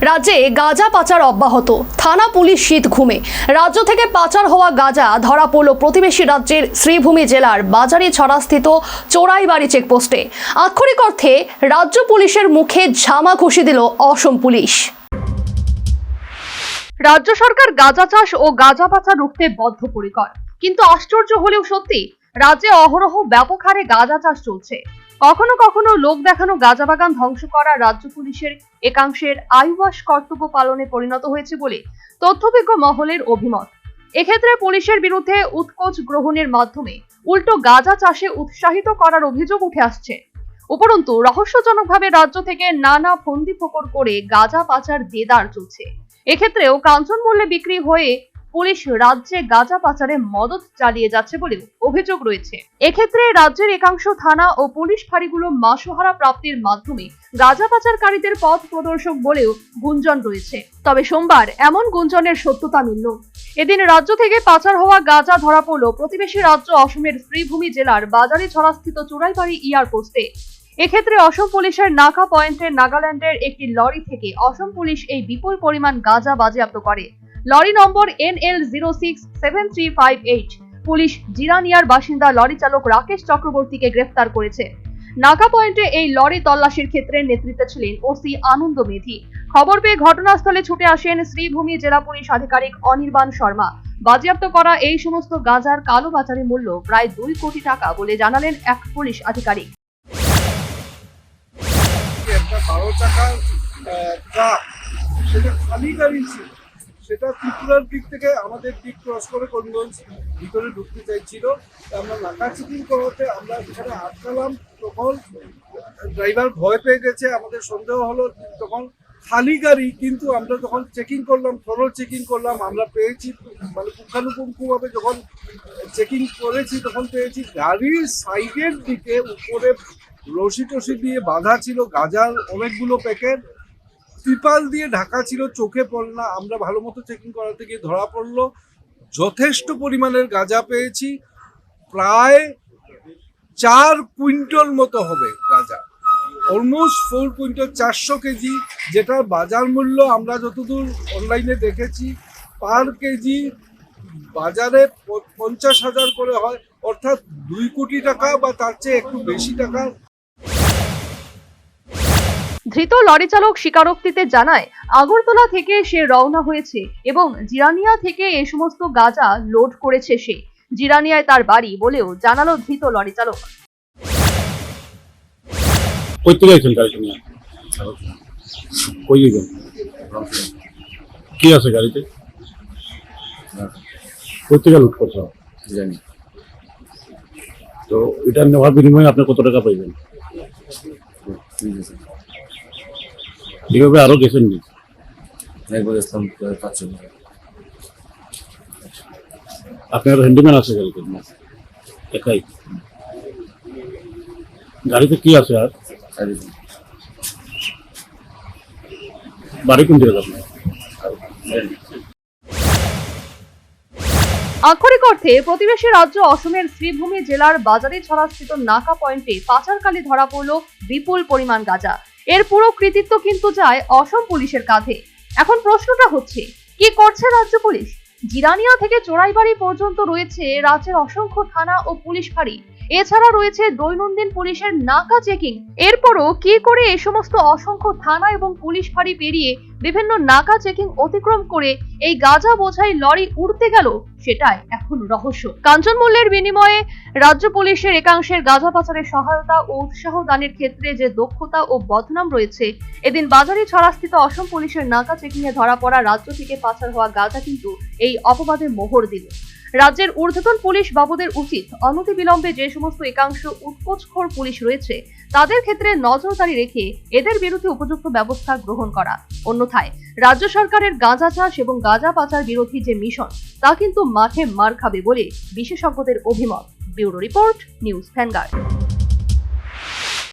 রাজ্যে গাঁজা পাচার অব্যাহত। থানা পুলিশ শীত ঘুমে। রাজ্য থেকে পাচার হওয়া গাঁজা ধরা পড়ল প্রতিবেশী রাজ্যের শ্রীভূমি জেলার বাজারি ছড়াস্থিত চোরাইবাড়ি চেকপোস্টে। আক্ষরিক অর্থে রাজ্য পুলিশের মুখে ঝামা ঘুষি দিল অসম পুলিশ। রাজ্য সরকার গাঁজা চাষ ও গাঁজা পাচার রুখতে বদ্ধপরিকর। কিন্তু আশ্চর্য হলেও সত্যি, রাজ্যে অহরহ ব্যাপক হারে গাঁজা চাষ চলছে। কখনো কখনো লোক দেখানো গাঁজা বাগান ধ্বংস করা রাজ্য পুলিশের একাংশের আইওয়াস কর্তব্য পালনে পরিণত হয়েছে বলে তথ্যবিজ্ঞ মহলের অভিমত। এক্ষেত্রে পুলিশের বিরুদ্ধে উৎকোচ গ্রহণের মাধ্যমে উল্টো গাঁজা চাষে উৎসাহিত করার অভিযোগ উঠে আসছে। উপরন্তু, রহস্যজনকভাবে রাজ্য থেকে নানা ফন্দি ফোকর করে গাঁজা পাচার দেদার চলছে। এক্ষেত্রেও কাঞ্চন মূল্যে বিক্রি হয়ে পুলিশ রাজ্যে গাঁজা পাচারে মদত চালিয়ে যাচ্ছে বলেও অভিযোগ রয়েছে। এক্ষেত্রে রাজ্যের একাংশ থানা ও পুলিশ ফাঁড়িগুলো মাসোহারা প্রাপ্তির মাধ্যমে গাঁজা পাচারকারীদের পথ প্রদর্শক বলেও গুঞ্জন রয়েছে। তবে সোমবার এমন গুঞ্জনের সত্যতা মিলল। এদিন রাজ্য থেকে পাচার হওয়া গাঁজা ধরা পড়ল প্রতিবেশী রাজ্য অসমের শ্রীভূমি জেলার বাজারে ছড়াস্থিত চুরাইবাড়ি ইয়ার পোস্টে এক্ষেত্রে অসম পুলিশের নাকা পয়েন্টে নাগাল্যান্ডের একটি লরি থেকে অসম পুলিশ এই বিপুল পরিমাণ গাঁজা বাজেয়াপ্ত করে। Lorry number N L zero six seven three five eight police জিরানিয়ার বাসিন্দা লরি চালক রাকেশ চক্রবর্তীকে গ্রেফতার করেছে। নাকা পয়েন্টে এই লরি তল্লাশির ক্ষেত্রে নেতৃত্বে ছিলেন ওসি আনন্দ মেধি। খবর পেয়ে ঘটনাস্থলে ছুটে আসেন শ্রীভূমি জেলা পুলিশ আধিকারিক অনির্বাণ শর্মা। বাজেয়াপ্ত করা এই সমস্ত গাঁজার কালো বাজারে মূল্য প্রায় দুই কোটি টাকা বলে জানালেন এক পুলিশ আধিকারিক। একটা বারো ট্রাক, সেটা খালি গাড়ি ছিল। সেটা ত্রিপুরার দিক থেকে আমাদের দিক ক্রস করে করিমগঞ্জ ভিতরে ঢুকতে চাইছিল। আমরা নাকা চেকিং করাতে আমরা এখানে আটকালাম। তখন ড্রাইভার ভয় পেয়ে গেছে, আমাদের সন্দেহ হলো তখন খালি গাড়ি, কিন্তু আমরা যখন চেকিং করলাম থরল চেকিং করলাম, আমরা পেয়েছি মানে পুঙ্খানুপুঙ্খভাবে যখন চেকিং করেছি, তখন পেয়েছি গাড়ির সাইডের দিকে উপরে রশি টসি দিয়ে বাঁধা ছিল, গাজার অনেকগুলো প্যাকেট ত্রিপাল দিয়ে ঢাকা ছিল, চোখে পড়ল না। আমরা ভালো মতো চেকিং করাতে গিয়ে ধরা পড়ল। যথেষ্ট পরিমাণের গাঁজা পেয়েছি। প্রায় চার কুইন্টল মতো হবে গাঁজা। অলমোস্ট ফোর কুইন্টাল, চারশো কেজি, যেটার বাজার মূল্য আমরা যতদূর অনলাইনে দেখেছি পার কেজি বাজারে পঞ্চাশ হাজার করে হয়। অর্থাৎ দুই কোটি টাকা বা তার চেয়ে একটু বেশি টাকা ধৃত লরি চালক স্বীকারোক্তিতে জানায় আগরতলা থেকে সে রওনা হয়েছে এবং জিরানিয়া থেকে এ সমস্ত গাঁজা লোড করেছে সে। জিরানিয়ায় তার বাড়ি বলেও জানালো ধৃত লরি চালক। কি আছে গাড়িতে? থেকে লুট করছ। জানি। তো এটা নেওয়ার বিনিময়ে আপনি কত টাকা পাইবেন? এইভাবে আরও গেছেন নি ইসলাম আপনার হ্যান্ডিম্যান আছে গাড়িতে? একাই? গাড়িতে কি আছে আর? বাড়ি কোন জায়গা আপনার? আক্ষরিক অর্থে প্রতিবেশী রাজ্য অসমের শ্রীভূমি জেলার বাজারে ছড়াস্থিত নাকা পয়েন্টে পাচারকালে ধরা পড়ল বিপুল পরিমাণ গাঁজা। এর পুরো কৃতিত্ব কিন্তু যায় অসম পুলিশের কাঁধে। এখন প্রশ্নটা হচ্ছে, কি করছে রাজ্য পুলিশ? জিরানিয়া থেকে চোরাইবাড়ি পর্যন্ত রয়েছে রাজ্যের অসংখ্য থানা ও পুলিশ ফাঁড়ি। এছাড়া রয়েছে দৈনন্দিন পুলিশের নাকা চেকিং। এরপরও কি করে এ সমস্ত অসংখ্য থানা এবং পুলিশ ফাঁড়ি পেরিয়ে বিভিন্ন নাকা চেকিং অতিক্রম করে এই গাঁজা বোঝাই লরি উড়তে গেল, সেটাই এখন রহস্য। কাঞ্চন মূল্যের বিনিময়ে রাজ্য পুলিশের একাংশের গাঁজা পাচারের সহায়তা ও উৎসাহ দানের ক্ষেত্রে যে দক্ষতা ও বদনাম রয়েছে, এদিন বাজারে ছড়াস্থিত অসম পুলিশের নাকা চেকিং এ ধরা পড়া রাজ্য থেকে পাচার হওয়া গাঁজা কিন্তু এই অপবাদে মোহর দিল। রাজ্যের ঊর্ধ্বতন পুলিশ বাবুদের উচিত অনতিবিলম্বে যে সমস্ত একাংশ উৎকোচখোর পুলিশ রয়েছে, তাদের ক্ষেত্রে নজরদারি রেখে এদের বিরুদ্ধে উপযুক্ত ব্যবস্থা গ্রহণ করা। অন্যথায়, রাজ্য সরকারের গাঁজা চাষ এবং গাঁজা পাচার বিরোধী যে মিশন, তা কিন্তু মাঠে মার খাবে বলে বিশেষজ্ঞদের অভিমত। Bureau report, news Vanguard.